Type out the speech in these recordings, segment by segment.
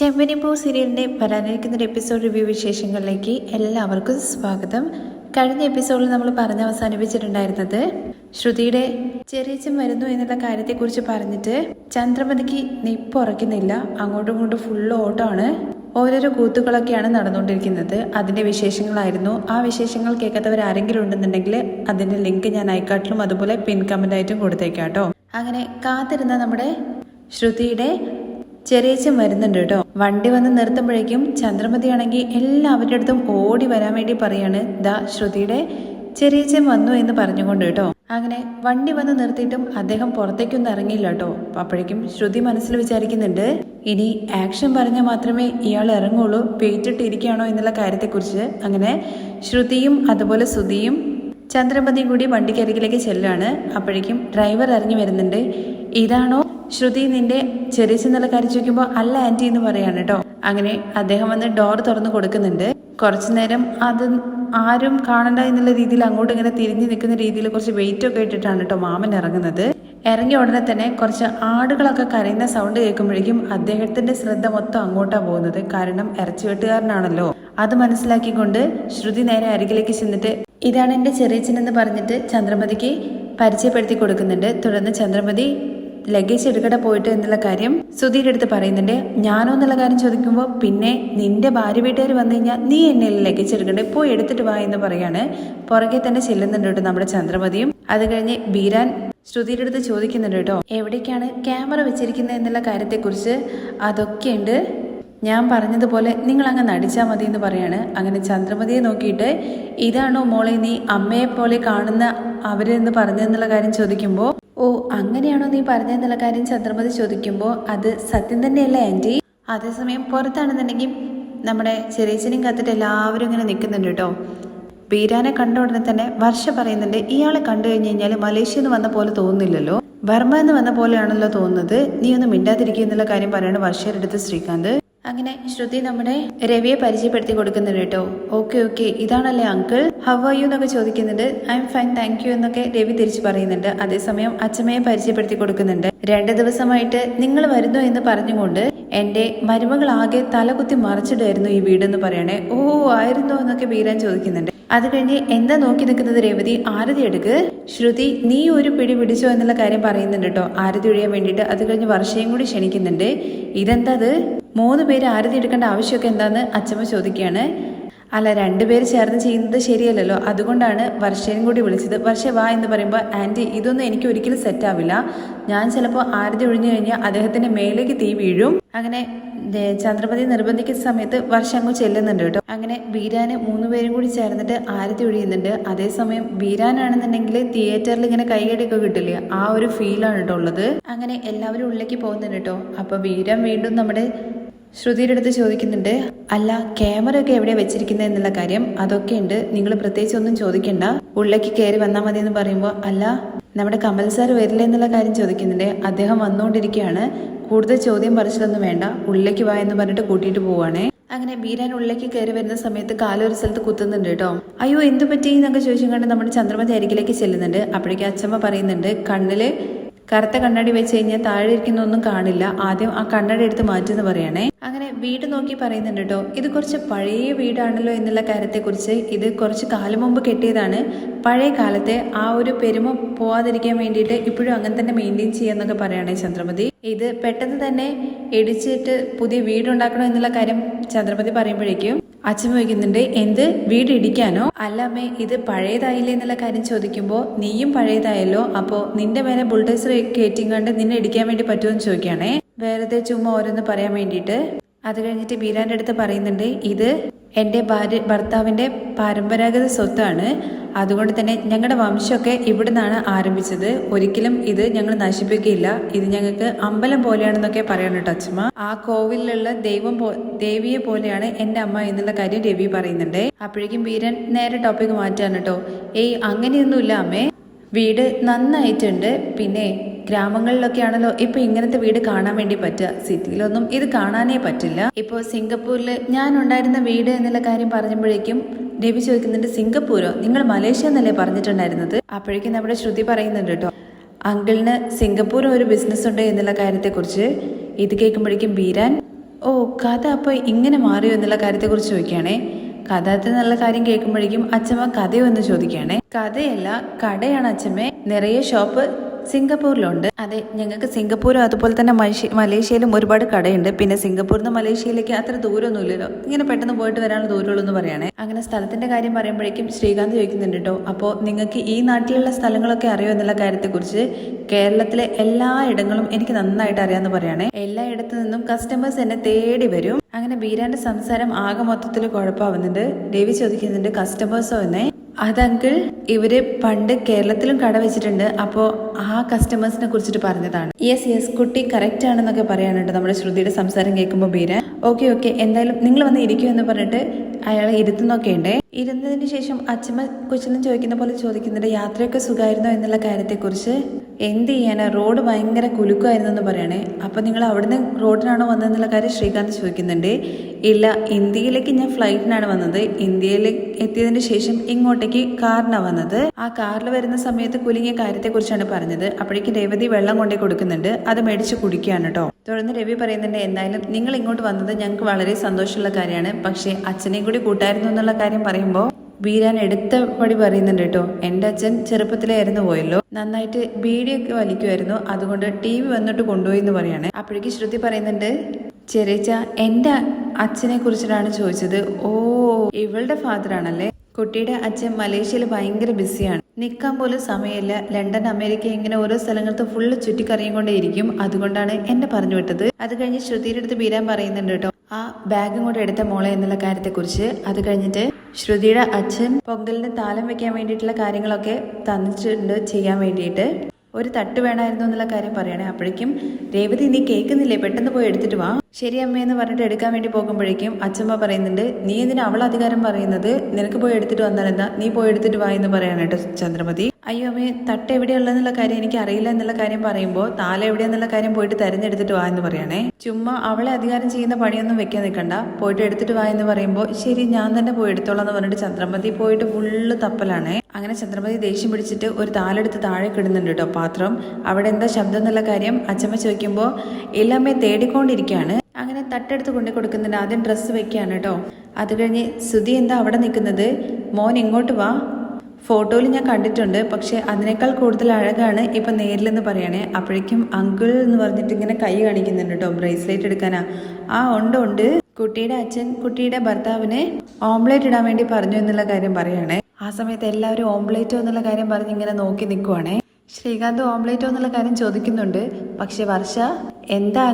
ചെമ്പനിപ്പൂ സീരിയലിന്റെ വരാനിരിക്കുന്ന ഒരു എപ്പിസോഡ് റിവ്യൂ വിശേഷങ്ങളിലേക്ക് എല്ലാവർക്കും സ്വാഗതം. കഴിഞ്ഞ എപ്പിസോഡിൽ നമ്മൾ പറഞ്ഞ് അവസാനിപ്പിച്ചിട്ടുണ്ടായിരുന്നത് ശ്രുതിയുടെ ചെറിയച്ചൻ വരുന്നു എന്നുള്ള കാര്യത്തെക്കുറിച്ച് പറഞ്ഞിട്ട് ചന്ദ്രമതിക്ക് നിപ്പുറയ്ക്കുന്നില്ല അങ്ങോട്ടും ഇങ്ങോട്ടും ഫുള്ള് ഓട്ടമാണ്. ഓരോരോ കൂത്തുകളൊക്കെയാണ് നടന്നുകൊണ്ടിരിക്കുന്നത്. അതിന്റെ വിശേഷങ്ങളായിരുന്നു. ആ വിശേഷങ്ങൾ കേൾക്കാത്തവർ ആരെങ്കിലും ഉണ്ടെന്നുണ്ടെങ്കിൽ അതിന്റെ ലിങ്ക് ഞാൻ ഐക്കാട്ടിലും അതുപോലെ പിൻ കമന്റായിട്ടും കൊടുത്തേക്കാം കേട്ടോ. അങ്ങനെ കാത്തിരുന്ന നമ്മുടെ ശ്രുതിയുടെ ചെറിയച്ചൻ വരുന്നുണ്ട് കേട്ടോ. വണ്ടി വന്ന് നിർത്തുമ്പോഴേക്കും ചന്ദ്രമതിയാണെങ്കിൽ എല്ലാവരുടെ അടുത്തും ഓടി വരാൻ വേണ്ടി പറയാണ് ദാ ശ്രുതിയുടെ ചെറിയച്ചൻ വന്നു എന്ന് പറഞ്ഞുകൊണ്ട് കേട്ടോ. അങ്ങനെ വണ്ടി വന്ന് നിർത്തിയിട്ടും അദ്ദേഹം പുറത്തേക്കൊന്നും ഇറങ്ങിയില്ല കേട്ടോ. അപ്പോഴേക്കും ശ്രുതി മനസ്സിൽ വിചാരിക്കുന്നുണ്ട് ഇനി ആക്ഷൻ പറഞ്ഞാൽ മാത്രമേ ഇയാൾ ഇറങ്ങുള്ളൂ പേറ്റിട്ടിരിക്കുകയാണോ എന്നുള്ള കാര്യത്തെക്കുറിച്ച്. അങ്ങനെ ശ്രുതിയും അതുപോലെ സുതിയും ചന്ദ്രമതിയും കൂടി വണ്ടിക്കരികിലേക്ക് ചെല്ലാണ് അപ്പോഴേക്കും ഡ്രൈവർ ഇറങ്ങി വരുന്നുണ്ട് ഇതാണോ ശ്രുതി നിന്റെ ചെറിയ ചിന്തല കാര്യം ചോദിക്കുമ്പോൾ അല്ല ആന്റി എന്ന് പറയാണ് കേട്ടോ. അങ്ങനെ അദ്ദേഹം വന്ന് ഡോർ തുറന്ന് കൊടുക്കുന്നുണ്ട്. കുറച്ചു നേരം അത് ആരും കാണണ്ട എന്നുള്ള രീതിയിൽ അങ്ങോട്ട് ഇങ്ങനെ തിരിഞ്ഞു നിൽക്കുന്ന രീതിയിൽ കുറച്ച് വെയിറ്റ് ഒക്കെ ഇട്ടിട്ടാണ് കേട്ടോ മാമൻ ഇറങ്ങുന്നത്. ഇറങ്ങിയ ഉടനെ തന്നെ കുറച്ച് ആടുകളൊക്കെ കരയുന്ന സൗണ്ട് കേൾക്കുമ്പോഴേക്കും അദ്ദേഹത്തിന്റെ ശ്രദ്ധ മൊത്തം അങ്ങോട്ടാ പോകുന്നത്. കാരണം ഇറച്ചി വെട്ടുകാരനാണല്ലോ. അത് മനസ്സിലാക്കിക്കൊണ്ട് ശ്രുതി നേരെ അരികിലേക്ക് ചെന്നിട്ട് ഇതാണ് എന്റെ ചെറിയച്ചൻ എന്ന് പറഞ്ഞിട്ട് ചന്ദ്രമതിക്ക് പരിചയപ്പെടുത്തി കൊടുക്കുന്നുണ്ട്. തുടർന്ന് ചന്ദ്രമതി ലഗേജ് എടുക്കട്ടെ പോയിട്ട് എന്നുള്ള കാര്യം സുധീരുടെ അടുത്ത് പറയുന്നുണ്ട്. ഞാനോ എന്നുള്ള കാര്യം ചോദിക്കുമ്പോൾ പിന്നെ നിന്റെ ഭാര്യ വീട്ടുകാർ വന്നു കഴിഞ്ഞാൽ നീ എന്നെ ലഗേജ് എടുക്കണ്ടേ? പോയി എടുത്തിട്ട് വാ എന്ന് പറയാണ്. പുറകെ തന്നെ ചെല്ലുന്നുണ്ട് കേട്ടോ നമ്മുടെ ചന്ദ്രമതിയും. അത് കഴിഞ്ഞ് ബീരാൻ ശ്രുതിയുടെ അടുത്ത് ചോദിക്കുന്നുണ്ട് കേട്ടോ എവിടേക്കാണ് ക്യാമറ വെച്ചിരിക്കുന്നത് എന്നുള്ള കാര്യത്തെക്കുറിച്ച്? അതൊക്കെയുണ്ട്. ഞാൻ പറഞ്ഞതുപോലെ നിങ്ങൾ അങ്ങ് നടിച്ചാൽ മതി എന്ന് പറയാണ്. അങ്ങനെ ചന്ദ്രമതിയെ നോക്കിയിട്ട് ഇതാണോ മോളെ നീ അമ്മയെ പോലെ കാണുന്ന അവരെന്ന് പറഞ്ഞതെന്നുള്ള കാര്യം ചോദിക്കുമ്പോൾ ഓ അങ്ങനെയാണോ നീ പറഞ്ഞതെന്നുള്ള കാര്യം ചന്ദ്രമതി ചോദിക്കുമ്പോൾ അത് സത്യം തന്നെയല്ലേ ആന്റി? അതേസമയം പുറത്താണെന്നുണ്ടെങ്കിൽ നമ്മുടെ ചെറിയച്ചനെയും കത്തിട്ട് എല്ലാവരും ഇങ്ങനെ നിൽക്കുന്നുണ്ട് കേട്ടോ. ബീരാനെ കണ്ട ഉടനെ തന്നെ വർഷ പറയുന്നുണ്ട് ഇയാളെ കണ്ടു കഴിഞ്ഞ് കഴിഞ്ഞാൽ മലേഷ്യയിൽ വന്ന പോലെ തോന്നുന്നില്ലല്ലോ. ബർമ്മ എന്ന് വന്ന പോലെയാണല്ലോ തോന്നുന്നത്. നീ ഒന്ന് മിണ്ടാതിരിക്കുക എന്നുള്ള കാര്യം പറയാണ് വർഷയുടെ അടുത്ത് ശ്രീകാന്ത്. അങ്ങനെ ശ്രുതി നമ്മുടെ രവിയെ പരിചയപ്പെടുത്തി കൊടുക്കുന്നുണ്ട് കേട്ടോ. ഓക്കെ ഓക്കെ ഇതാണല്ലേ അങ്കിൾ ഹൗ ആർ യു എന്നൊക്കെ ചോദിക്കുന്നുണ്ട്. I am fine thank you എന്നൊക്കെ രവി തിരിച്ചു പറയുന്നുണ്ട്. അതേസമയം അച്ഛമ്മയെ പരിചയപ്പെടുത്തി കൊടുക്കുന്നുണ്ട്. രണ്ട് ദിവസമായിട്ട് നിങ്ങൾ വരുന്നു എന്ന് പറഞ്ഞുകൊണ്ട് എന്റെ ആകെ തലകുത്തി മറിച്ചിടായിരുന്നു ഈ വീട് എന്ന് പറയണേ. ഓ ആയിരുന്നോ എന്നൊക്കെ ബീരാൻ ചോദിക്കുന്നുണ്ട്. അത് കഴിഞ്ഞ് എന്താ നോക്കി നിൽക്കുന്നത് രേവതി? ആരതി എടുക്ക്. ശ്രുതി നീ ഒരു പിടി പിടിച്ചോ എന്നുള്ള കാര്യം പറയുന്നുണ്ട് കേട്ടോ. ആരതി ഒഴിയാൻ വേണ്ടിയിട്ട്. അത് കഴിഞ്ഞ് വർഷയും കൂടി ക്ഷണിക്കുന്നുണ്ട്. ഇതെന്താ അത്? മൂന്ന് പേര് ആരതി എടുക്കേണ്ട ആവശ്യമൊക്കെ എന്താന്ന് അച്ഛമ്മ ചോദിക്കുകയാണ്. അല്ല രണ്ടുപേര് ചേർന്ന് ചെയ്യുന്നത് ശരിയല്ലല്ലോ. അതുകൊണ്ടാണ് വർഷേനും കൂടി വിളിച്ചത്. വർഷ വാ എന്ന് പറയുമ്പോൾ ആന്റി ഇതൊന്നും എനിക്ക് ഒരിക്കലും സെറ്റാവില്ല ഞാൻ ചിലപ്പോൾ ആരതി ഒഴിഞ്ഞു കഴിഞ്ഞാൽ അദ്ദേഹത്തിന്റെ മേലേക്ക് തീ വീഴും. അങ്ങനെ ചന്ദ്രപതി നിർബന്ധിക്കുന്ന സമയത്ത് വർഷം അങ്ങ് ചെല്ലുന്നുണ്ട് കേട്ടോ. അങ്ങനെ ബീരാന് മൂന്നുപേരും കൂടി ചേർന്നിട്ട് ആരതി ഒഴിയുന്നുണ്ട്. അതേസമയം ബീരാനാണെന്നുണ്ടെങ്കിൽ തിയേറ്ററിൽ ഇങ്ങനെ കൈയടിയൊക്കെ കിട്ടില്ലേ? ആ ഒരു ഫീലാണ് കേട്ടോ ഉള്ളത്. അങ്ങനെ എല്ലാവരും ഉള്ളിലേക്ക് പോകുന്നുണ്ട് കേട്ടോ. അപ്പൊ ബീരാൻ വീണ്ടും നമ്മുടെ ശ്രുതിയുടെ അടുത്ത് ചോദിക്കുന്നുണ്ട് അല്ല ക്യാമറ ഒക്കെ എവിടെ വെച്ചിരിക്കുന്നത് എന്നുള്ള കാര്യം? അതൊക്കെ ഉണ്ട്. നിങ്ങൾ പ്രത്യേകിച്ച് ഒന്നും ചോദിക്കണ്ട. ഉള്ളിലേക്ക് കയറി വന്നാൽ മതി എന്ന് പറയുമ്പോൾ അല്ല നമ്മുടെ കമൽ സാർ വരില്ല എന്നുള്ള കാര്യം ചോദിക്കുന്നുണ്ട്. അദ്ദേഹം വന്നുകൊണ്ടിരിക്കുകയാണ് കൂടുതൽ ചോദ്യം പറിച്ചതൊന്നും വേണ്ട. ഉള്ളിലേക്ക് വാ എന്ന് പറഞ്ഞിട്ട് കൂട്ടിയിട്ട് പോവാണേ. അങ്ങനെ ബീരാൻ ഉള്ളിലേക്ക് കയറി വരുന്ന സമയത്ത് കാലൊരു സ്ഥലത്ത് കുത്തുന്നുണ്ട് കേട്ടോ. അയ്യോ എന്തു പറ്റി? എന്നൊക്കെ ചോദിച്ചും കണ്ട് നമ്മുടെ ചന്ദ്രമതി അരികിലേക്ക് ചെല്ലുന്നുണ്ട്. അപ്പോഴേക്കും അച്ഛമ്മ പറയുന്നുണ്ട് കണ്ണിൽ കറുത്ത കണ്ണാടി വെച്ച് കഴിഞ്ഞാൽ താഴെ ഇരിക്കുന്നൊന്നും കാണില്ല. ആദ്യം ആ കണ്ണാടി എടുത്ത് മാറ്റുമെന്ന് പറയണേ. അങ്ങനെ വീട് നോക്കി പറയുന്നുണ്ട് കേട്ടോ ഇത് കുറച്ച് പഴയ വീടാണല്ലോ എന്നുള്ള കാര്യത്തെക്കുറിച്ച് ഇത് കുറച്ച് കാലം മുമ്പ് കെട്ടിയതാണ്. പഴയ കാലത്തെ ആ ഒരു പെരുമ പോവാതിരിക്കാൻ വേണ്ടിയിട്ട് ഇപ്പോഴും അങ്ങനെ തന്നെ മെയിന്റെയിൻ ചെയ്യാന്നൊക്കെ പറയണേ ചന്ദ്രമതി. ഇത് പെട്ടെന്ന് തന്നെ ഇടിച്ചിട്ട് പുതിയ വീടുണ്ടാക്കണം എന്നുള്ള കാര്യം ചന്ദ്രമതി പറയുമ്പോഴേക്കും അച്ഛൻ ചോദിക്കുന്നുണ്ട് എന്ത്? വീട് ഇടിക്കാനോ? അല്ല അമ്മേ ഇത് പഴയതായില്ലേ എന്നുള്ള കാര്യം ചോദിക്കുമ്പോൾ നീയും പഴയതായല്ലോ അപ്പോൾ നിന്റെ മേലെ ബുൾഡേസർ കണ്ട് നിന്നെ ഇടിക്കാൻ വേണ്ടി പറ്റുമോ? എന്ന് ചോദിക്കുകയാണേ. വെറുതെ ചുമ്മാ ഓരോന്ന് പറയാൻ വേണ്ടിയിട്ട്. അത് കഴിഞ്ഞിട്ട് ബീരാന്റെ അടുത്ത് പറയുന്നുണ്ട് ഇത് എന്റെ ഭാര്യ ഭർത്താവിന്റെ പരമ്പരാഗത സ്വത്താണ്. അതുകൊണ്ട് തന്നെ ഞങ്ങളുടെ വംശമൊക്കെ ഇവിടെ നിന്നാണ് ആരംഭിച്ചത്. ഒരിക്കലും ഇത് ഞങ്ങൾ നശിപ്പിക്കില്ല ഇത് ഞങ്ങൾക്ക് അമ്പലം പോലെയാണെന്നൊക്കെ പറയണം കേട്ടോ അച്ഛമ്മ. ആ കോവിലുള്ള ദൈവം പോ ദേവിയെ പോലെയാണ് എന്റെ അമ്മ എന്നുള്ള കാര്യം രവി പറയുന്നുണ്ട്. അപ്പോഴേക്കും വീരൻ നേരെ ടോപ്പിക്ക് മാറ്റാണ് കേട്ടോ. ഏയ് അങ്ങനെയൊന്നുമില്ല അമ്മേ. വീട് നന്നായിട്ടുണ്ട്. പിന്നെ ഗ്രാമങ്ങളിലൊക്കെ ആണല്ലോ ഇപ്പൊ ഇങ്ങനത്തെ വീട് കാണാൻ വേണ്ടി പറ്റുക. സിറ്റിയിലൊന്നും ഇത് കാണാനേ പറ്റില്ല. ഇപ്പോ സിംഗപ്പൂരിൽ ഞാൻ ഉണ്ടായിരുന്ന വീട് എന്നുള്ള കാര്യം പറഞ്ഞപ്പോഴേക്കും രവി ചോദിക്കുന്നുണ്ട് സിംഗപ്പൂരോ? നിങ്ങൾ മലേഷ്യ എന്നല്ലേ പറഞ്ഞിട്ടുണ്ടായിരുന്നത്? അപ്പോഴേക്കും നമ്മുടെ ശ്രുതി പറയുന്നുണ്ട് കേട്ടോ അങ്കിളിന് സിംഗപ്പൂർ ഒരു ബിസിനസ് ഉണ്ട് എന്നുള്ള കാര്യത്തെക്കുറിച്ച്. ഇത് കേൾക്കുമ്പോഴേക്കും ബീരാൻ ഓ കഥ അപ്പോൾ ഇങ്ങനെ മാറിയോ എന്നുള്ള കാര്യത്തെക്കുറിച്ച് ചോദിക്കുകയാണേ. കഥത്തെ നല്ല കാര്യം കേൾക്കുമ്പോഴേക്കും അച്ഛമ്മ കഥയൊന്ന് ചോദിക്കുകയാണേ. കഥയല്ല കടയാണ് അച്ഛമ്മേ. നിറയെ ഷോപ്പ് സിംഗപ്പൂരിലുണ്ട്. അതെ ഞങ്ങൾക്ക് സിംഗപ്പൂരും അതുപോലെ തന്നെ മലേഷ്യയിലും ഒരുപാട് കടയുണ്ട്. പിന്നെ സിംഗപ്പൂരിൽ നിന്ന് മലേഷ്യയിലേക്ക് അത്ര ദൂരമൊന്നുമില്ലല്ലോ. ഇങ്ങനെ പെട്ടെന്ന് പോയിട്ട് വരാനുള്ള ദൂരമുള്ളൂ എന്ന് പറയണേ അങ്ങനെ സ്ഥലത്തിന്റെ കാര്യം പറയുമ്പോഴേക്കും ശ്രീകാന്ത് ചോദിക്കുന്നുണ്ട് കേട്ടോ. അപ്പോൾ നിങ്ങൾക്ക് ഈ നാട്ടിലുള്ള സ്ഥലങ്ങളൊക്കെ അറിയോ എന്നുള്ള കാര്യത്തെക്കുറിച്ച് കേരളത്തിലെ എല്ലാ ഇടങ്ങളും എനിക്ക് നന്നായിട്ട് അറിയാമെന്ന് പറയണേ എല്ലായിടത്തു നിന്നും കസ്റ്റമേഴ്സ് എന്നെ തേടി വരും. അങ്ങനെ ബീരാന്റെ സംസാരം ആകെ മൊത്തത്തിൽ കുഴപ്പമാവുന്നുണ്ട്. രവി ചോദിക്കുന്നുണ്ട് കസ്റ്റമേഴ്സോ എന്നേ. അത് അങ്കിൾ ഇവർ പണ്ട് കേരളത്തിലും കട വെച്ചിട്ടുണ്ട്. അപ്പോ ആ കസ്റ്റമേഴ്സിനെ കുറിച്ചിട്ട് പറഞ്ഞതാണ്. യെസ് യെസ് കുട്ടി കറക്റ്റ് ആണെന്നൊക്കെ പറയാനുണ്ട് നമ്മുടെ ശ്രുതിയുടെ സംസാരം കേൾക്കുമ്പോൾ ബീര. ഓക്കെ ഓക്കെ എന്തായാലും നിങ്ങൾ വന്ന് ഇരിക്കുമെന്ന് പറഞ്ഞിട്ട് അയാളെ ഇരുത്തുന്നൊക്കെ ഉണ്ട് ഇരുന്നതിന് ശേഷം അച്ഛമ്മ കൊച്ചിനും ചോദിക്കുന്ന പോലെ ചോദിക്കുന്നുണ്ട് യാത്രയൊക്കെ സുഖമായിരുന്നോ എന്നുള്ള കാര്യത്തെക്കുറിച്ച്. എന്ത് ചെയ്യാനാ? റോഡ് ഭയങ്കര കുലുക്കുമായിരുന്നു എന്ന് പറയണേ. അപ്പം നിങ്ങൾ അവിടുന്ന് റോഡിനാണോ വന്നതെന്നുള്ള കാര്യം ശ്രീകാന്ത് ചോദിക്കുന്നുണ്ട്. ഇല്ല ഇന്ത്യയിലേക്ക് ഞാൻ ഫ്ലൈറ്റിനാണ് വന്നത്. ഇന്ത്യയിൽ എത്തിയതിന് ശേഷം ഇങ്ങോട്ടേക്ക് കാറിനാണ് വന്നത്. ആ കാറിൽ വരുന്ന സമയത്ത് കുലുങ്ങിയ കാര്യത്തെക്കുറിച്ചാണ് പറഞ്ഞത്. അപ്പോഴേക്കും രേവതി വെള്ളം കൊണ്ടേ കൊടുക്കുന്നുണ്ട്. അത് മേടിച്ച് കുടിക്കുകയാണ് കേട്ടോ തുടർന്ന് രവി പറയുന്നുണ്ട് എന്തായാലും നിങ്ങൾ ഇങ്ങോട്ട് വന്നത് ഞങ്ങൾക്ക് വളരെ സന്തോഷമുള്ള കാര്യമാണ്. പക്ഷേ അച്ഛനെയും കൂടി കൂട്ടായിരുന്നു എന്നുള്ള കാര്യം പറയുമ്പോൾ ബീരാൻ എടുത്ത പടി പറയുന്നുണ്ട് കേട്ടോ. എന്റെ അച്ഛൻ ചെറുപ്പത്തിലായിരുന്നു പോയല്ലോ. നന്നായിട്ട് ബീഡിയൊക്കെ വലിക്കുമായിരുന്നു അതുകൊണ്ട് ടി വി വന്നിട്ട് കൊണ്ടുപോയി എന്ന് പറയാണ്. അപ്പോഴേക്ക് ശ്രുതി പറയുന്നുണ്ട് ചെറിയച്ച എന്റെ അച്ഛനെ കുറിച്ചിട്ടാണ് ചോദിച്ചത്. ഓ ഇവളുടെ ഫാദർ ആണല്ലേ? കുട്ടിയുടെ അച്ഛൻ മലേഷ്യയിൽ ഭയങ്കര ബിസിയാണ് നിൽക്കാൻ പോലും സമയമില്ല. ലണ്ടൻ അമേരിക്ക ഇങ്ങനെ ഓരോ സ്ഥലങ്ങൾക്ക് ഫുള്ള് ചുറ്റിക്കറിയും കൊണ്ടേയിരിക്കും അതുകൊണ്ടാണ് എന്നെ പറഞ്ഞു വിട്ടത്. അത് കഴിഞ്ഞ് ശ്രുതിയുടെ അടുത്ത് ബീരാൻ പറയുന്നുണ്ട് കേട്ടോ. ആ ബാഗും കൂടെ എടുത്ത മോളെ എന്നുള്ള കാര്യത്തെക്കുറിച്ച്. അത് കഴിഞ്ഞിട്ട് ശ്രുതിയുടെ അച്ഛൻ പൊങ്കലിന് താലം വെക്കാൻ വേണ്ടിയിട്ടുള്ള കാര്യങ്ങളൊക്കെ തന്നിട്ടുണ്ട് ചെയ്യാൻ വേണ്ടിയിട്ട്. ഒരു തട്ട് വേണമായിരുന്നു എന്നുള്ള കാര്യം പറയണേ. അപ്പോഴേക്കും രേവതി നീ കേൾക്കുന്നില്ലേ? പെട്ടെന്ന് പോയി എടുത്തിട്ട് വാ. ശരി അമ്മയെന്ന് പറഞ്ഞിട്ട് എടുക്കാൻ വേണ്ടി പോകുമ്പോഴേക്കും അച്ഛമ്മ പറയുന്നുണ്ട് നീ എന്തിനാ അവൾ അധികാരം പറയുന്നത്? നിനക്ക് പോയി എടുത്തിട്ട് വന്നാൽ എന്താ നീ പോയി എടുത്തിട്ട് വാ എന്ന് പറയാണ് കേട്ടോ ചന്ദ്രമതി. അയ്യോ അമ്മേ തട്ട് എവിടെയുള്ളതെന്നുള്ള കാര്യം എനിക്ക് അറിയില്ല എന്നുള്ള കാര്യം പറയുമ്പോൾ താല എവിടെയെന്നുള്ള കാര്യം പോയിട്ട് തെരഞ്ഞെടുത്തിട്ട് വാ എന്ന് പറയണേ. ചുമ്മാ അവളെ അധികാരം ചെയ്യുന്ന പണിയൊന്നും വെക്കാൻ നിൽക്കണ്ട. പോയിട്ട് എടുത്തിട്ട് വാ എന്ന് പറയുമ്പോൾ ശരി ഞാൻ തന്നെ പോയി എടുത്തോളാം എന്ന് പറഞ്ഞിട്ട് ചന്ദ്രമതി പോയിട്ട് ഫുള്ള് തപ്പലാണേ. അങ്ങനെ ചന്ദ്രമതി ദേഷ്യം പിടിച്ചിട്ട് ഒരു താലെടുത്ത് താഴെ കിടുന്നുണ്ട് കേട്ടോ പാത്രം. അവിടെ എന്താ ശബ്ദം എന്നുള്ള കാര്യം അച്ഛമ്മ ചോദിക്കുമ്പോൾ എല്ലാമേ തേടിക്കൊണ്ടിരിക്കുകയാണ് അങ്ങനെ തട്ടെടുത്ത് കൊണ്ടു കൊടുക്കുന്നുണ്ട്. ആദ്യം ഡ്രസ്സ് വെക്കുകയാണ് കേട്ടോ അത് കഴിഞ്ഞ് സുധി എന്താ അവിടെ നിൽക്കുന്നത്? മോൻ ഇങ്ങോട്ട് വാ. ഫോട്ടോയിൽ ഞാൻ കണ്ടിട്ടുണ്ട്. പക്ഷെ അതിനേക്കാൾ കൂടുതൽ അഴകാണ് ഇപ്പം നേരിലെന്ന് പറയണേ. അപ്പോഴേക്കും അങ്കിൾ എന്ന് പറഞ്ഞിട്ട് ഇങ്ങനെ കൈ കാണിക്കുന്നുണ്ട് കേട്ടോ ബ്രേസ്ലെറ്റ് എടുക്കാനാ. ആ ഉണ്ട് ഉണ്ട്. കുട്ടിയുടെ അച്ഛൻ കുട്ടിയുടെ ഭർത്താവിനെ ഓംലേറ്റ് ഇടാൻ വേണ്ടി പറഞ്ഞു എന്നുള്ള കാര്യം പറയണേ. ആ സമയത്ത് എല്ലാവരും ഓംലേറ്റോ എന്നുള്ള കാര്യം പറഞ്ഞ് ഇങ്ങനെ നോക്കി നിൽക്കുവാണേ ശ്രീകാന്ത് ഓംലേറ്റോ എന്നുള്ള കാര്യം ചോദിക്കുന്നുണ്ട്. പക്ഷെ വർഷ എന്താ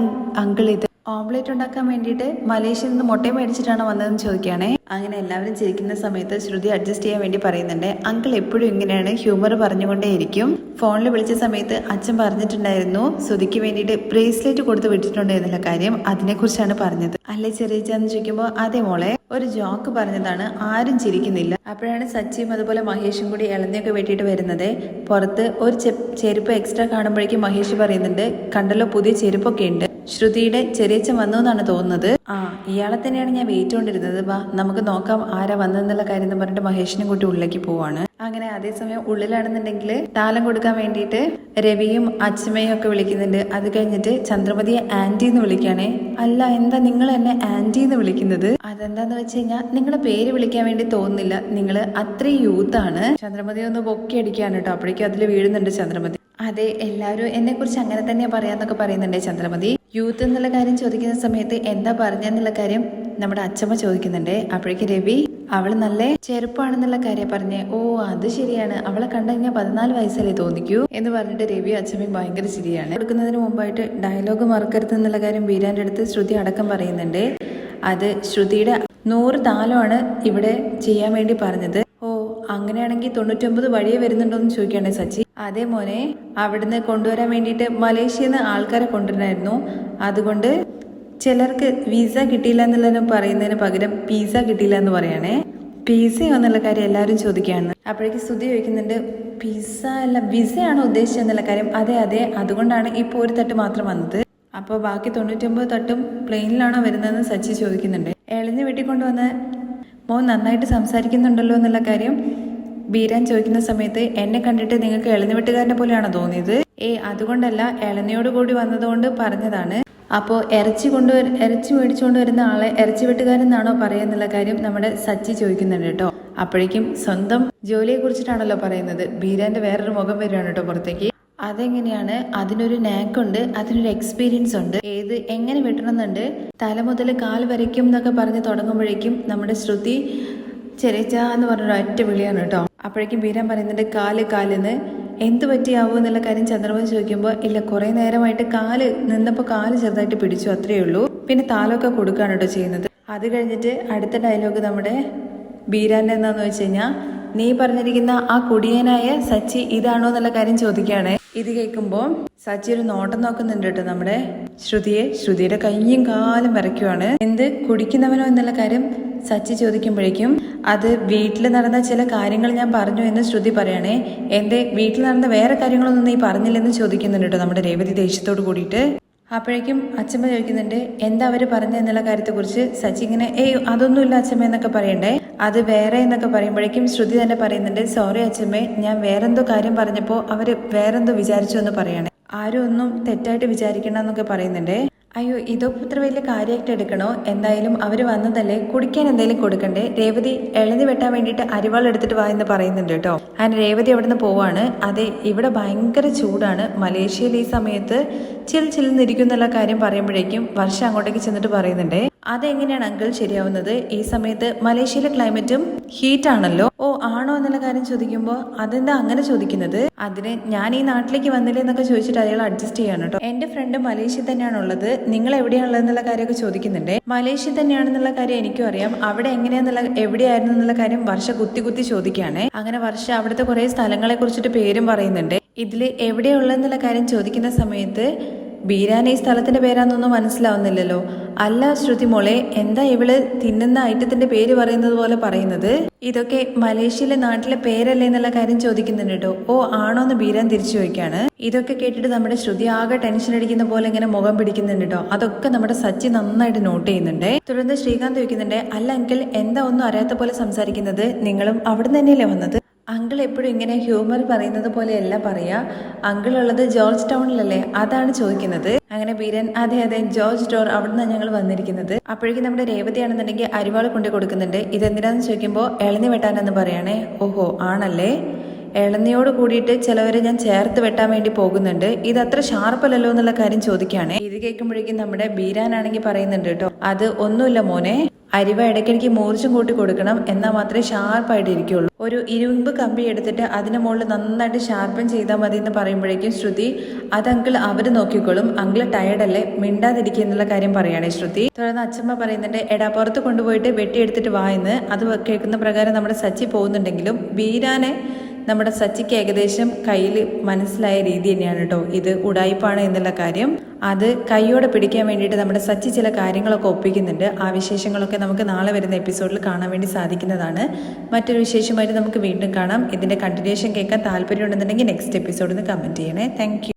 അങ്കിൾ ഇത്? ഓംലേറ്റ് ഉണ്ടാക്കാൻ വേണ്ടിയിട്ട് മലേഷ്യയിൽ നിന്ന് മുട്ട മേടിച്ചിട്ടാണ് വന്നതെന്ന് ചോദിക്കുകയാണേ. അങ്ങനെ എല്ലാവരും ചിരിക്കുന്ന സമയത്ത് ശ്രുതി അഡ്ജസ്റ്റ് ചെയ്യാൻ വേണ്ടി പറയുന്നുണ്ട്. അങ്കിൾ എപ്പോഴും ഇങ്ങനെയാണ് ഹ്യൂമർ പറഞ്ഞുകൊണ്ടേയിരിക്കും. ഫോണിൽ വിളിച്ച സമയത്ത് അച്ഛൻ പറഞ്ഞിട്ടുണ്ടായിരുന്നു ശ്രുതിക്ക് വേണ്ടിയിട്ട് ബ്രേസ്ലെറ്റ് കൊടുത്ത് വിട്ടിട്ടുണ്ട് എന്നുള്ള കാര്യം അതിനെക്കുറിച്ചാണ് പറഞ്ഞത്. അല്ലേ ചെറിയച്ചാന്ന് ചോദിക്കുമ്പോൾ അതേ മോളെ ഒരു ജോക്ക് പറഞ്ഞതാണ് ആരും ചിരിക്കുന്നില്ല. അപ്പോഴാണ് സച്ചിയും അതുപോലെ മഹേഷും കൂടി ഇളഞ്ഞൊക്കെ വെട്ടിയിട്ട് വരുന്നത്. പുറത്ത് ഒരു ചെരുപ്പ് എക്സ്ട്രാ കാണുമ്പോഴേക്കും മഹേഷ് പറയുന്നുണ്ട് കണ്ടല്ലോ പുതിയ ചെരുപ്പൊക്കെ ഉണ്ട്. ശ്രുതിയുടെ ചെറിയച്ഛൻ വന്നു എന്നാണ് തോന്നുന്നത്. ആ ഇയാളെ തന്നെയാണ് ഞാൻ വെയിറ്റ് കൊണ്ടിരുന്നത്. വാ നമുക്ക് നോക്കാം ആരാ വന്നതെന്നുള്ള കാര്യം എന്ന് പറഞ്ഞിട്ട് മഹേഷിനും കൂട്ടി ഉള്ളിലേക്ക് പോവാണ്. അങ്ങനെ അതേസമയം ഉള്ളിലാണെന്നുണ്ടെങ്കിൽ താലം കൊടുക്കാൻ വേണ്ടിയിട്ട് രവിയും അച്ഛമ്മയും ഒക്കെ വിളിക്കുന്നുണ്ട്. അത് കഴിഞ്ഞിട്ട് ചന്ദ്രമതിയെ ആന്റി എന്ന് വിളിക്കുകയാണേ. അല്ല എന്താ നിങ്ങൾ എന്നെ ആന്റി എന്ന് വിളിക്കുന്നത്? അതെന്താന്ന് വെച്ച് കഴിഞ്ഞാൽ നിങ്ങളെ പേര് വിളിക്കാൻ വേണ്ടി തോന്നുന്നില്ല. നിങ്ങൾ അത്രയും യൂത്ത് ആണ്. ചന്ദ്രമതി ഒന്ന് പൊക്കി അടിക്കുകയാണ് കേട്ടോ. അപ്പോഴേക്കും അതിൽ വീഴുന്നുണ്ട് ചന്ദ്രമതി അതെ എല്ലാവരും എന്നെ കുറിച്ച് അങ്ങനെ തന്നെയാ പറയാന്നൊക്കെ പറയുന്നുണ്ടേ ചന്ദ്രമതി യൂത്ത് എന്നുള്ള കാര്യം ചോദിക്കുന്ന സമയത്ത് എന്താ പറഞ്ഞെന്നുള്ള കാര്യം നമ്മുടെ അച്ഛമ്മ ചോദിക്കുന്നുണ്ട്. അപ്പോഴേക്ക് രവി അവൾ നല്ല ചെറുപ്പാണെന്നുള്ള കാര്യം പറഞ്ഞേ ഓ അത് ശരിയാണ്. അവളെ കണ്ടു കഴിഞ്ഞാൽ പതിനാല് വയസ്സല്ലേ തോന്നിക്കൂ? എന്ന് പറഞ്ഞിട്ട് രവി അച്ഛമ്മയും ഭയങ്കര ശരിയാണ് കൊടുക്കുന്നതിന് മുമ്പായിട്ട് ഡയലോഗ് മറക്കരുത് എന്നുള്ള കാര്യം വീരാന്റെ അടുത്ത് ശ്രുതി അടക്കം പറയുന്നുണ്ട്. അത് ശ്രുതിയുടെ നൂറ് താലമാണ് ഇവിടെ ചെയ്യാൻ വേണ്ടി പറഞ്ഞത്. അങ്ങനെയാണെങ്കിൽ തൊണ്ണൂറ്റൊമ്പത് വഴിയെ വരുന്നുണ്ടോ എന്ന് ചോദിക്കുകയാണെ സച്ചി. അതേ മോനെ അവിടുന്ന് കൊണ്ടുവരാൻ വേണ്ടിയിട്ട് മലേഷ്യയിൽ നിന്ന് ആൾക്കാരെ കൊണ്ടുവരുന്നായിരുന്നു. അതുകൊണ്ട് ചിലർക്ക് വിസ കിട്ടിയില്ല എന്നുള്ളതിന് പറയുന്നതിന് പകരം പിസ കിട്ടിയില്ല എന്ന് പറയണേ. പിസയോ എന്നുള്ള കാര്യം എല്ലാവരും ചോദിക്കുകയാണ്. അപ്പോഴേക്ക് സ്തുതി ചോദിക്കുന്നുണ്ട് പിസ അല്ല വിസയാണോ ഉദ്ദേശിച്ചത് എന്നുള്ള കാര്യം? അതെ അതെ അതുകൊണ്ടാണ് ഇപ്പോൾ ഒരു തട്ട് മാത്രം വന്നത്. അപ്പോൾ ബാക്കി തൊണ്ണൂറ്റൊമ്പത് തട്ടും പ്ലെയിനിലാണോ വരുന്നതെന്ന് സച്ചി ചോദിക്കുന്നുണ്ട്. എളിഞ്ഞ് വീട്ടിൽ കൊണ്ടുവന്ന് മോൻ നന്നായിട്ട് സംസാരിക്കുന്നുണ്ടല്ലോ എന്നുള്ള കാര്യം ബീരാൻ ചോദിക്കുന്ന സമയത്ത് എന്നെ കണ്ടിട്ട് നിങ്ങൾക്ക് ഇളനിവെട്ടുകാരനെ പോലെയാണോ തോന്നിയത്? ഏ അതുകൊണ്ടല്ല എളനയോട് കൂടി വന്നതുകൊണ്ട് പറഞ്ഞതാണ്. അപ്പോൾ ഇറച്ചി കൊണ്ടുവര ഇറച്ചി മേടിച്ചുകൊണ്ട് വരുന്ന ആളെ ഇറച്ചി വെട്ടുകാരെന്നാണോ പറയുന്നുള്ള കാര്യം നമ്മുടെ സച്ചി ചോദിക്കുന്നുണ്ട് കേട്ടോ. അപ്പോഴേക്കും സ്വന്തം ജോലിയെ കുറിച്ചിട്ടാണല്ലോ പറയുന്നത്. ബീരാന്റെ വേറൊരു മുഖം വരികയാണ് കേട്ടോ പുറത്തേക്ക്. അതെങ്ങനെയാണ്? അതിനൊരു നാക്കുണ്ട് അതിനൊരു എക്സ്പീരിയൻസ് ഉണ്ട്. ഏത് എങ്ങനെ വെട്ടണമെന്നുണ്ട്? തല മുതൽ കാൽ വരയ്ക്കും എന്നൊക്കെ പറഞ്ഞ് തുടങ്ങുമ്പോഴേക്കും നമ്മുടെ ശ്രുതി ചെറിയച്ച എന്ന് പറഞ്ഞൊരു ഒറ്റ വിളിയാണ് കേട്ടോ. അപ്പോഴേക്കും ബീരാൻ പറയുന്നുണ്ട് കാൽ കാലെന്ന്. എന്ത് പറ്റിയാവൂ എന്നുള്ള കാര്യം ചന്ദ്രബോസ് ചോദിക്കുമ്പോൾ ഇല്ല കുറേ നേരമായിട്ട് കാൽ നിന്നപ്പോൾ കാൽ ചെറുതായിട്ട് പിടിച്ചു അത്രയേ ഉള്ളൂ. പിന്നെ താലമൊക്കെ കൊടുക്കുകയാണ് കേട്ടോ ചെയ്യുന്നത്. അത് കഴിഞ്ഞിട്ട് അടുത്ത ഡയലോഗ് നമ്മുടെ ബീരാന്റെ എന്താണെന്ന് വെച്ച് കഴിഞ്ഞാൽ നീ പറഞ്ഞിരിക്കുന്ന ആ കുടിയനായ സച്ചി ഇതാണോ എന്നുള്ള കാര്യം ചോദിക്കുകയാണ്. ഇത് കേൾക്കുമ്പോൾ സച്ചി ഒരു നോട്ടം നോക്കുന്നുണ്ട് കേട്ടോ നമ്മുടെ ശ്രുതിയെ. ശ്രുതിയുടെ കയ്യും കാലും വരയ്ക്കുവാണ്. എന്ത് കുടിക്കുന്നവനോ എന്നുള്ള കാര്യം സച്ചി ചോദിക്കുമ്പോഴേക്കും അത് വീട്ടിൽ നടന്ന ചില കാര്യങ്ങൾ ഞാൻ പറഞ്ഞു എന്ന് ശ്രുതി പറയണേ. എന്റെ വീട്ടിൽ നടന്ന വേറെ കാര്യങ്ങളൊന്നും നീ പറഞ്ഞില്ലെന്ന് ചോദിക്കുന്നുണ്ട് കേട്ടോ നമ്മുടെ രേവതി ദേഷ്യത്തോട് കൂടിയിട്ട്. അപ്പോഴേക്കും അച്ഛമ്മ ചോദിക്കുന്നുണ്ട് എന്താ അവർ പറഞ്ഞെന്നുള്ള കാര്യത്തെക്കുറിച്ച്? സച്ചി ഇങ്ങനെ ഏയ് അതൊന്നുമില്ല അച്ഛമ്മ എന്നൊക്കെ പറയണ്ടേ? അത് വേറെ എന്നൊക്കെ പറയുമ്പോഴേക്കും ശ്രുതി തന്നെ പറയുന്നുണ്ട് സോറി അച്ഛമ്മേ ഞാൻ വേറെന്തോ കാര്യം പറഞ്ഞപ്പോൾ അവർ വേറെന്തോ വിചാരിച്ചു എന്ന് പറയണേ. ആരും ഒന്നും തെറ്റായിട്ട് വിചാരിക്കണ്ട എന്നൊക്കെ പറയുന്നുണ്ട്. അയ്യോ ഇതൊക്കെ ഇത്ര വലിയ കാര്യമായിട്ട് എടുക്കണോ? എന്തായാലും അവർ വന്നതല്ലേ? കുടിക്കാൻ എന്തായാലും കൊടുക്കണ്ടേ? രേവതി എഴുതി വെട്ടാൻ വേണ്ടിയിട്ട് അരിവാൾ എടുത്തിട്ട് വാ എന്ന് പറയുന്നുണ്ട് കേട്ടോ. അങ്ങനെ രേവതി അവിടെ നിന്ന് പോവാണ്. അതെ ഇവിടെ ഭയങ്കര ചൂടാണ്. മലേഷ്യയിൽ ഈ സമയത്ത് ചിൽ ചിൽന്നിരിക്കും എന്നുള്ള കാര്യം പറയുമ്പോഴേക്കും വർഷം അങ്ങോട്ടേക്ക് ചെന്നിട്ട് പറയുന്നുണ്ട്. അതെങ്ങനെയാണ് അങ്കിൾ ശരിയാവുന്നത്? ഈ സമയത്ത് മലേഷ്യയിലെ ക്ലൈമറ്റും ഹീറ്റ് ആണല്ലോ ഓ ആണോ എന്നുള്ള കാര്യം ചോദിക്കുമ്പോൾ അതെന്താ അങ്ങനെ ചോദിക്കുന്നത്? അതിന് ഞാൻ ഈ നാട്ടിലേക്ക് വന്നില്ലേ എന്നൊക്കെ ചോദിച്ചിട്ട് അയാൾ അഡ്ജസ്റ്റ് ചെയ്യാണ് കേട്ടോ. എന്റെ ഫ്രണ്ട് മലേഷ്യ തന്നെയാണ് ഉള്ളത്. നിങ്ങൾ എവിടെയാണുള്ളത് എന്നുള്ള കാര്യമൊക്കെ ചോദിക്കുന്നുണ്ട്. മലേഷ്യ തന്നെയാണെന്നുള്ള കാര്യം എനിക്കും അറിയാം. അവിടെ എങ്ങനെയാന്നുള്ള എവിടെയായിരുന്നു എന്നുള്ള കാര്യം വർഷ കുത്തി കുത്തി ചോദിക്കുകയാണ്. അങ്ങനെ വർഷ അവിടുത്തെ കുറെ സ്ഥലങ്ങളെ കുറിച്ചിട്ട് പേരും പറയുന്നുണ്ട്. ഇതിൽ എവിടെയുള്ളതെന്നുള്ള കാര്യം ചോദിക്കുന്ന സമയത്ത് ബീരാൻ ഈ സ്ഥലത്തിന്റെ പേരാന്നൊന്നും മനസ്സിലാവുന്നില്ലല്ലോ. അല്ല ശ്രുതി മോളെ എന്താ ഇവൾ തിന്നുന്ന ഐറ്റത്തിന്റെ പേര് പറയുന്നത് പോലെ പറയുന്നത്? ഇതൊക്കെ മലേഷ്യയിലെ നാട്ടിലെ പേരല്ലേ എന്നുള്ള കാര്യം ചോദിക്കുന്നുണ്ട് കേട്ടോ. ഓ ആണോ എന്ന് ബീരാൻ തിരിച്ചു ചോദിക്കാണ്. ഇതൊക്കെ കേട്ടിട്ട് നമ്മുടെ ശ്രുതി ആകെ ടെൻഷൻ അടിക്കുന്ന പോലെ ഇങ്ങനെ മുഖം പിടിക്കുന്നുണ്ട് കേട്ടോ. അതൊക്കെ നമ്മുടെ സച്ചി നന്നായിട്ട് നോട്ട് ചെയ്യുന്നുണ്ട്. തുടർന്ന് ശ്രീകാന്ത് ചോദിക്കുന്നുണ്ട് അല്ല അങ്കിൾ എന്താ ഒന്നും അറിയാത്ത പോലെ സംസാരിക്കുന്നത്? നിങ്ങളും അവിടെ തന്നെയല്ലേ വന്നത്? അങ്കിൾ എപ്പോഴും ഇങ്ങനെ ഹ്യൂമർ പറയുന്നത് പോലെയല്ല പറയാ. അങ്കിൾ ഉള്ളത് ജോർജ് ടൗണിലല്ലേ? അതാണ് ചോദിക്കുന്നത്. അങ്ങനെ ബീരൻ അതെ അതെ ജോർജ് ടോർ അവിടുന്ന് ഞങ്ങൾ വന്നിരിക്കുന്നത്. അപ്പോഴേക്കും നമ്മുടെ രേവതിയാണെന്നുണ്ടെങ്കിൽ അരിവാൾ കൊണ്ടു കൊടുക്കുന്നുണ്ട്. ഇതെന്തിനാന്ന് ചോദിക്കുമ്പോൾ എളനി വെട്ടാനെന്ന് പറയണേ. ഓഹോ ആണല്ലേ? ഇളനിയോട് കൂടിയിട്ട് ചിലവരെ ഞാൻ ചേർത്ത് വെട്ടാൻ വേണ്ടി പോകുന്നുണ്ട്. ഇത് അത്ര ഷാർപ്പല്ലല്ലോ എന്നുള്ള കാര്യം ചോദിക്കുകയാണ്. ഇത് കേൾക്കുമ്പോഴേക്കും നമ്മുടെ ബീരാനാണെങ്കിൽ പറയുന്നുണ്ട് കേട്ടോ. അത് ഒന്നുമില്ല മോനെ. അരിവ ഇടയ്ക്കിടയ്ക്ക് മൂർച്ചും കൂട്ടി കൊടുക്കണം എന്നാൽ മാത്രമേ ഷാർപ്പായിട്ട് ഇരിക്കുള്ളൂ ഒരു ഇരുമ്പ് കമ്പി എടുത്തിട്ട് അതിന് മുകളിൽ നന്നായിട്ട് ഷാർപ്പൻ ചെയ്താൽ മതി എന്ന് പറയുമ്പോഴേക്കും ശ്രുതി അത് അങ്കിൾ അവർ നോക്കിക്കോളും. അങ്കിൾ ടയർഡല്ലേ മിണ്ടാതിരിക്കുക എന്നുള്ള കാര്യം പറയുകയാണെ ശ്രുതി. തുടർന്ന് അച്ഛമ്മ പറയുന്നുണ്ട് എടാ പുറത്ത് കൊണ്ടുപോയിട്ട് വെട്ടിയെടുത്തിട്ട് വായെന്ന് അത് കേൾക്കുന്ന പ്രകാരം നമ്മുടെ സച്ചി പോകുന്നുണ്ടെങ്കിലും ബീരാനെ നമ്മുടെ സച്ചിക്ക് ഏകദേശം കയ്യിൽ മനസ്സിലായ രീതി തന്നെയാണ് കേട്ടോ. ഇത് ഉടായിപ്പാണ് എന്നുള്ള കാര്യം. അത് കൈയോടെ പിടിക്കാൻ വേണ്ടിയിട്ട് നമ്മുടെ സച്ചി ചില കാര്യങ്ങളൊക്കെ ഒപ്പിക്കുന്നുണ്ട്. ആ വിശേഷങ്ങളൊക്കെ നമുക്ക് നാളെ വരുന്ന എപ്പിസോഡിൽ കാണാൻ വേണ്ടി സാധിക്കുന്നതാണ്. മറ്റൊരു വിശേഷമായിട്ട് നമുക്ക് വീണ്ടും കാണാം. ഇതിന്റെ കണ്ടിന്യൂഷൻ കേൾക്കാൻ താല്പര്യമുണ്ടെന്നുണ്ടെങ്കിൽ നെക്സ്റ്റ് എപ്പിസോഡിൽ നിന്ന് കമന്റ് ചെയ്യണേ. താങ്ക്